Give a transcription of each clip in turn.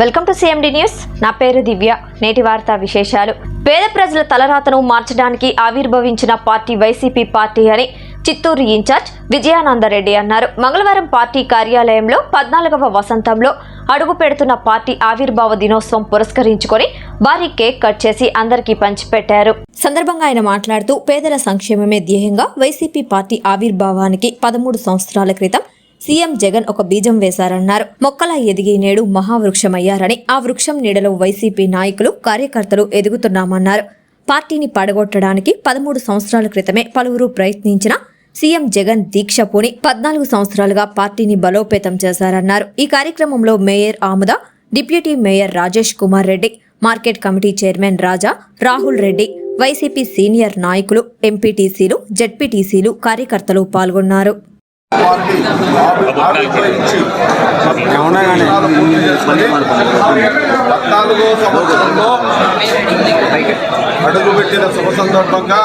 Welcome to CMD news నా పేరు దివ్య. నేటి వార్తా విశేషాలు. పేద ప్రజల తలరాతను మార్చడానికి ఆవిర్భవించిన పార్టీ వైసీపీ పార్టీ అని చిత్తూరు ఇన్ఛార్జ్ విజయానందరెడ్డి అన్నారు. మంగళవారం పార్టీ కార్యాలయంలో పద్నాలుగవ వసంతంలో అడుగు పెడుతున్న పార్టీ ఆవిర్భావ దినోత్సవం పురస్కరించుకొని భారీ కేక్ కట్ చేసి అందరికీ పంచిపెట్టారు. సందర్భంగా ఆయన మాట్లాడుతూ పేదల సంక్షేమమే ధ్యేయంగా వైసీపీ పార్టీ ఆవిర్భావానికి పదమూడు సంవత్సరాల క్రితం సీఎం జగన్ ఒక బీజం వేశారన్నారు. మొక్కలా ఎదిగి నేడు మహావృక్షమయ్యారని ఆ వృక్షం నీడలో వైసీపీ నాయకులు కార్యకర్తలు ఎదుగుతున్నామన్నారు. పార్టీని పడగొట్టడానికి పదమూడు సంవత్సరాల క్రితమే పలువురు ప్రయత్నించిన సీఎం జగన్ దీక్ష పూని పద్నాలుగు సంవత్సరాలుగా పార్టీని బలోపేతం చేశారన్నారు. ఈ కార్యక్రమంలో mayor Amuda deputy mayor Rajesh Kumar Reddy market committee chairman Raja Rahul Reddy YCP senior నాయకులు ఎంపీటీసీలు జెడ్పీటీసీలు కార్యకర్తలు పాల్గొన్నారు. పార్టీ పద్నాలుగో సంవత్సరంలో అడుగుపెట్టిన శుభ సందర్భంగా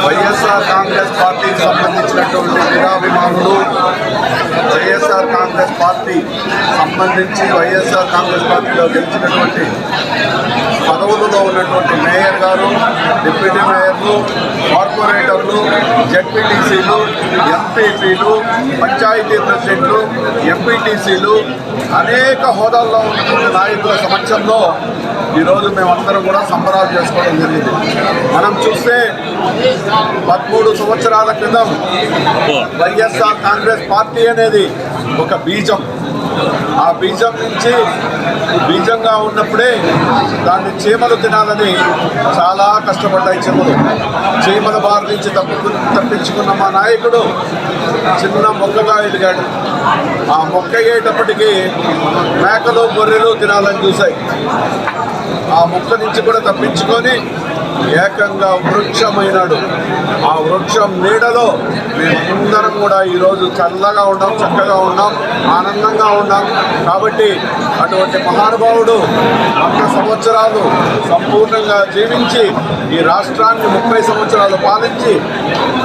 వైఎస్ఆర్ కాంగ్రెస్ పార్టీకి సంబంధించినటువంటి వీరాభిమానులు వైఎస్ఆర్ కాంగ్రెస్ పార్టీ సంబంధించి వైఎస్ఆర్ కాంగ్రెస్ పార్టీలో గెలిచినటువంటి పదవులలో ఉన్నటువంటి మేయర్ గారు డిప్యూటీ మేయర్లు కార్పొరేటర్లు జడ్పీటీసీలు ఎంపీపీలు పంచాయతీ ప్రెసిడెంట్లు ఎంపీటీసీలు అనేక హోదాల్లో ఉన్నటువంటి నాయకుల సమక్షంలో ఈరోజు మేమందరం కూడా సంబరాలు చేసుకోవడం జరిగింది. మనం చూస్తే పదమూడు సంవత్సరాల క్రితం వైఎస్ఆర్ కాంగ్రెస్ పార్టీ అనేది ఒక బీజం. ఆ బీజం నుంచి బీజంగా ఉన్నప్పుడే దాన్ని చీమలు తినాలని చాలా కష్టపడ్డాయి చీమలు చీమల బారి నుంచి తప్పు తప్పించుకున్న మా నాయకుడు చిన్న మొక్కగా ఎదిగాడు. ఆ మొక్క అయ్యేటప్పటికీ మేకలు గొర్రెలు తినాలని చూశాయి. ఆ మొక్క నుంచి కూడా తప్పించుకొని ఏకంగా వృక్షమైనాడు ఆ వృక్షం నీడలో మేమందరం కూడా ఈరోజు చల్లగా ఉన్నాం చక్కగా ఉన్నాం ఆనందంగా ఉన్నాం. కాబట్టి అటువంటి మహానుభావుడు వంద సంవత్సరాలు సంపూర్ణంగా జీవించి ఈ రాష్ట్రాన్ని ముప్పై సంవత్సరాలు పాలించి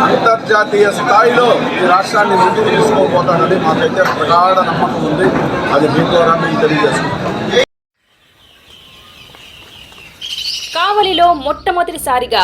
అంతర్జాతీయ స్థాయిలో ఈ రాష్ట్రాన్ని ముందుకు తీసుకోబోతాడని మాకైతే ప్రగాఢ నమ్మకం ఉంది. అది మీ ద్వారా మేము తెలియజేస్తున్నాం. కావలిలో మొట్టమొదటిసారిగా